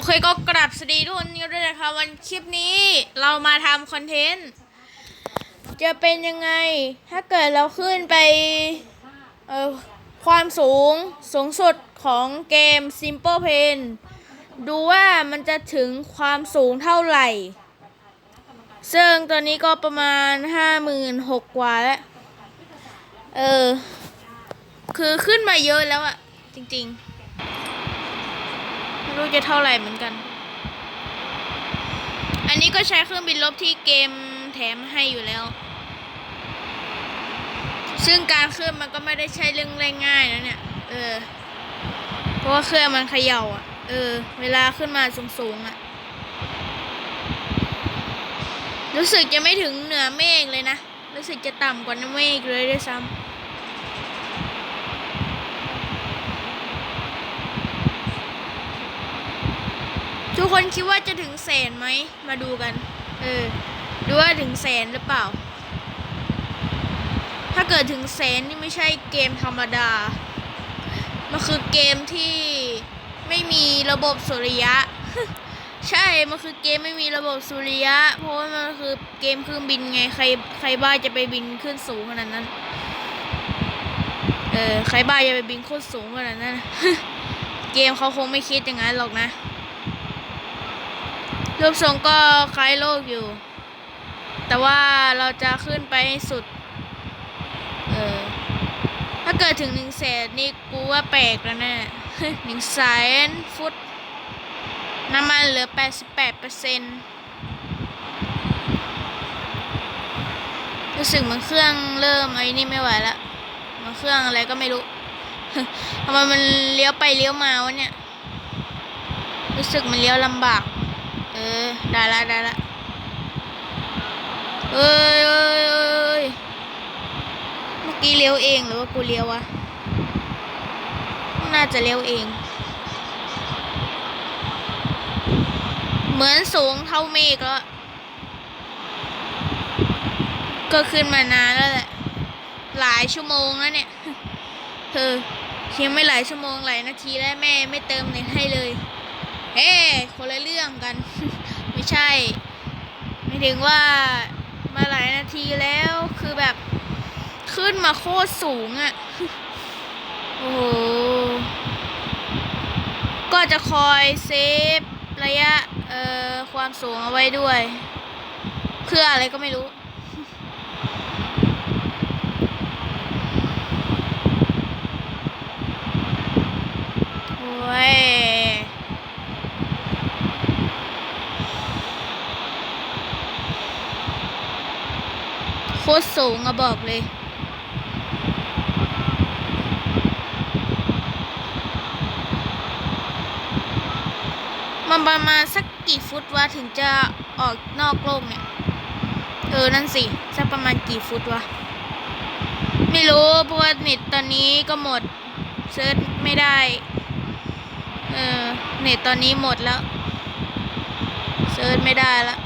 อเคก็กราบสวัสดีทุกคนด้วยนะคะ วันคลิปนี้เรามาทำคอนเทนต์ จะเป็นยังไง ถ้าเกิดเราขึ้นไป เอ่อ ความสูงสูงสุดของเกม Simple Pain ดูว่ามันจะถึงความสูงเท่าไหร่ ซึ่งตอนนี้ก็ประมาณห้าหมื่นหกกว่าแล้ว เออ คือขึ้นมาเยอะแล้วอะจริง ๆ รู้จะเท่าไหร่เหมือนกัน อันนี้ก็ใช้เครื่องบินลบที่เกมแถมให้อยู่แล้ว ซึ่งการขึ้นมันก็ไม่ได้ใช่เรื่องง่ายๆนะเนี่ย เออ เพราะว่าเครื่องมันเขย่าอะ เออ เวลาขึ้นมาสูงๆอะ รู้สึกจะไม่ถึงเหนือเมฆเลยนะ รู้สึกจะต่ำกว่าเมฆเลยด้วยซ้ำ ทุกคนคิดว่าจะถึงแสนไหม มาดูกัน เออ ดูว่าถึงแสนหรือเปล่า ถ้าเกิดถึงแสนนี่ไม่ใช่เกมธรรมดา มันคือเกมที่ไม่มีระบบสุริยะ ใช่ มันคือเกมไม่มีระบบสุริยะ เพราะว่ามันคือเกมเครื่องบินไง ใครใครบ้าจะไปบินขึ้นสูงขนาดนั้น เออ ใครบ้าจะไปบินขึ้นสูงขนาดนั้น เกมเขาคงไม่คิดอย่างนั้นหรอกนะ รูปทรงก็คล้ายโลกอยู่ แต่ว่าเราจะขึ้นไปให้สุด เออ ถ้าเกิดถึงหนึ่งแสนนี่กูว่าแปลกแล้วแน่หนึ่งแสนฟุต น้ำมันเหลือแปดสิบแปดเปอร์เซ็นต์รู้สึกเหมือนเครื่องเริ่มไอ้นี่ไม่ไหวละมันเครื่องอะไรก็ไม่รู้ทำไมมันเลี้ยวไปเลี้ยวมาวะเนี่ย รู้สึกมันเลี้ยวลำบาก เออ ได้ละได้ละเอ้ยเอ้ยเอ้ยเมื่อกี้เลี้ยวเองหรือว่ากูเลี้ยววะ น่าจะเลี้ยวเอง เหมือนสูงเท่าเมฆแล้ว ก็ขึ้นมานานแล้วแหละ หลายชั่วโมงแล้วเนี่ย เธอเคียงไม่หลายชั่วโมงหลายนาทีแล้วแม่ไม่เติมเน็ตให้เลย เฮ้คนละเรื่องกัน ไม่ใช่ ไม่ถึงว่ามาหลายนาทีแล้วคือแบบขึ้นมาโคตรสูงอะ่ะ โอ้โห ก็จะคอยเซฟระยะ เอ่อ ความสูงเอาไว้ด้วย เพื่ออะไรก็ไม่รู้ โอ้ย โค ตรสูงอะบอกเลย มันประมาณสักกี่ฟุตวะถึงจะออกนอกโลกเนี่ย เออ นั่นสิสักประมาณกี่ฟุตวะ ไม่รู้เพราะว่าเน็ตตอนนี้ก็หมดเซิร์ชไม่ได้ เออ เน็ตตอนนี้หมดแล้ว เซิร์ชไม่ได้แล้ว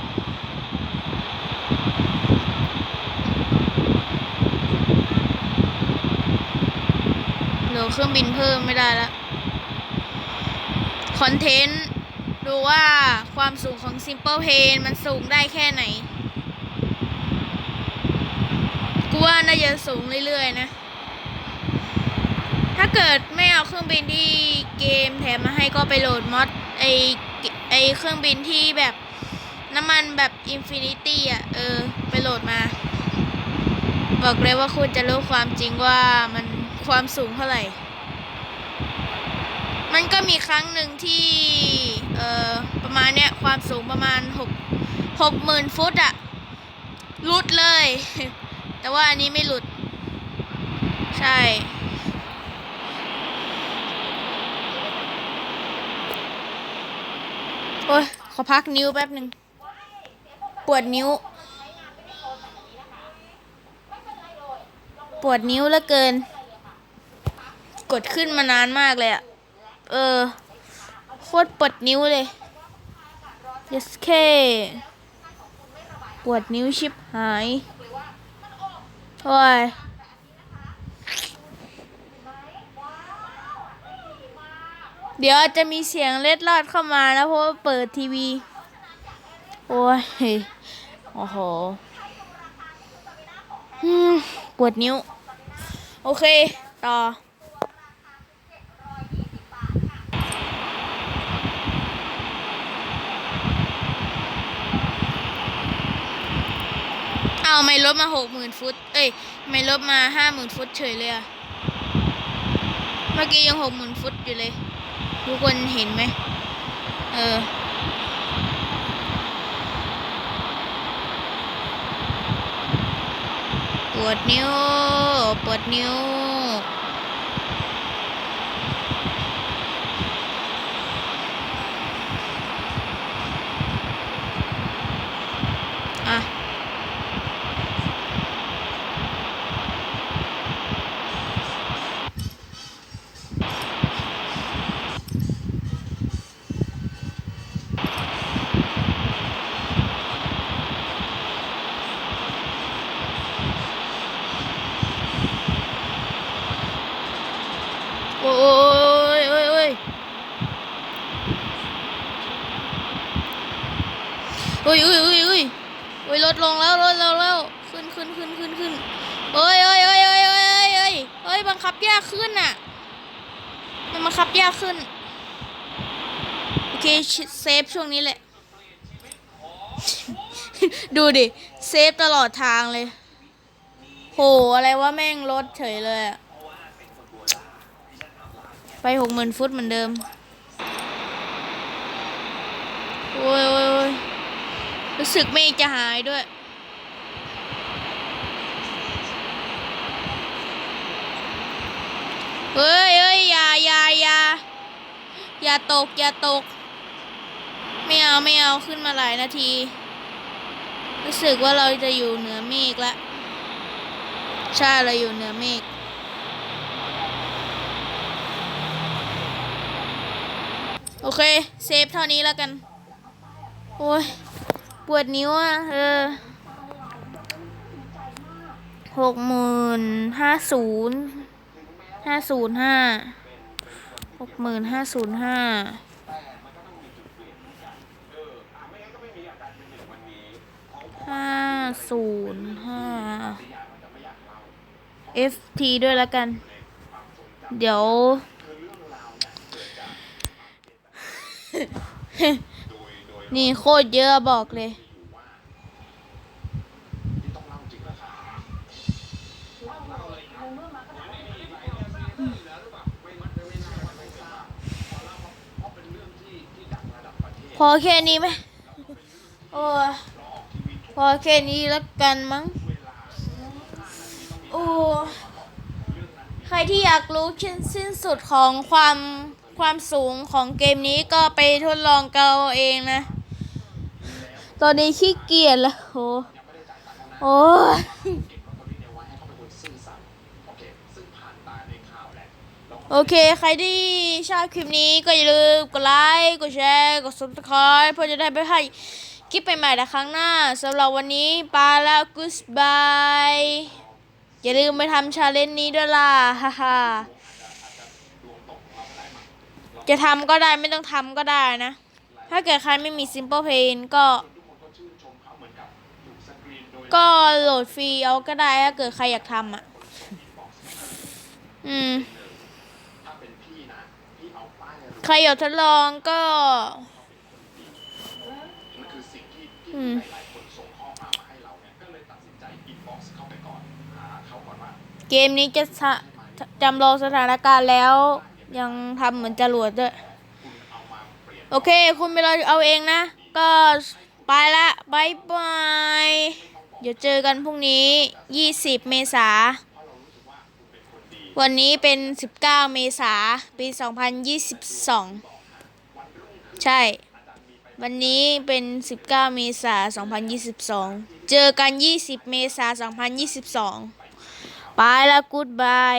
เครื่องบินเพิ่มไม่ได้แล้วคอนเทนต์ดูว่าความสูงของ Simple Pain มันสูงได้แค่ไหน กูว่าน่าจะสูงเรื่อยๆนะ ถ้าเกิดไม่เอาเครื่องบินที่เกมแถมมาให้ก็ไปโหลดมอดไอไอเครื่องบินที่แบบน้ำมันแบบ Infinity อะ เออ ไปโหลดมา บอกเลยว่าคุณจะรู้ความจริงว่ามันความสูงเท่าไหร่ มันก็มีครั้งหนึ่งที่เอ่อประมาณเนี้ยความสูงประมาณหกหกหมื่นฟุตอะหลุดเลย แต่ว่าอันนี้ไม่หลุด ใช่ โอ้ย ขอพักนิ้วแป๊บหนึ่งปวดนิ้ว ปวดนิ้วเหลือเกิน กดขึ้นมานานมากเลยอะ เออ โคตรปวดนิ้วเลย yes เคปวดนิ้วชิบหายโอ้ยเดี๋ยวจะมีเสียงเล็ดลอดเข้ามานะเพราะว่าเปิดทีวี โอ้ย โอ้โหปวดนิ้ว โอเค ต่อ ไม่ลดมาหกหมื่นฟุต เอ้ย ไม่ลดมาห้าหมื่นฟุตเฉยเลยอะเมื่อกี้ยังหกหมื่นฟุตอยู่เลย ทุกคนเห็นไหม เออ ปวดนิ้ว ปวดนิ้ว อะ โอ้ยโอ้ยโอ้ยโอ้ยโอ้ยโอ้ยโอ้ย โอ้ยลงแล้วลดแล้วขึ้นขึ้นขึ้นขึ้นขึ้นโอ้ยโอ้ยโอ้ยโอ้ยโอ้ยโอ้ยโอ้ยโอ้ยบังคับยากขึ้นอะ มันบังคับยากขึ้น โอเคเซฟช่วงนี้แหละ ดูดิ เซฟตลอดทางเลย โห อะไรว่าแม่งลดเฉยเลยอะไปหกหมื่นฟุตเหมือนเดิม โอ้ยโอ้ยโอ้ยรู้สึกเมฆจะหายด้วย เฮ้ยเฮ้ยอย่าอย่าอย่าอย่าตก อย่าตก ไม่เอาไม่เอาขึ้นมาหลายนาที รู้สึกว่าเราจะอยู่เหนือเมฆแล้วใช่เราอยู่เหนือเมฆโอเค เซฟเท่านี้แล้วกัน โอ้ย ปวดนิ้วอะ เออหกหมื่นห้าศูนย์ ห้าศูนย์ห้าหกหมื่นห้าศูนย์ห้าห้าศูนย์ห้า FT ด้วยแล้วกัน เดี๋ยว นี่โคตรเยอะบอกเลย อแค่นี้ไหมโอ้พอแค่นี้แล้วกันมั้ง โอ้ ใครที่อยากรู้ชิ้นสิ้นสุดของความความสูงของเกมนี้ก็ไปทดลองกันเอาเองนะ ตอนนี้ขี้เกียจแล้ว โอ้โอ้ โอเค ใครที่ชอบคลิปนี้ก็อย่าลืมกดไลค์ กดแชร์ กด subscribe เพื่อจะได้ไม่ให้คลิปใหม่ๆในครั้งหน้าสำหรับวันนี้ไปแล้ว goodbye อย่าลืมไปทำชาเลนจ์นี้ด้วยล่ะฮ่าฮ่าจะทำก็ได้ไม่ต้องทำก็ได้นะ ถ้าเกิดใครไม่มี Simple Pain ก็ ก็โหลดฟรีเอาก็ได้ถ้าเกิดใครอยากทำอะ อืม ใครอยากทดลองก็อืมเกมนี้จะสะจำลองสถานการณ์แล้ว ยังทำเหมือนจรวดด้วย โอเค คุณไปรอเอาเองนะ ก็ไปละบายบาย เดี๋ยวเจอกันพรุ่งนี้ 20 เมษา วันนี้เป็น 19 เมษาปี 2022 ใช่ วันนี้เป็น 19 เมษา2022 เจอกัน 20 เมษา2022 ไปแล้วกูดบาย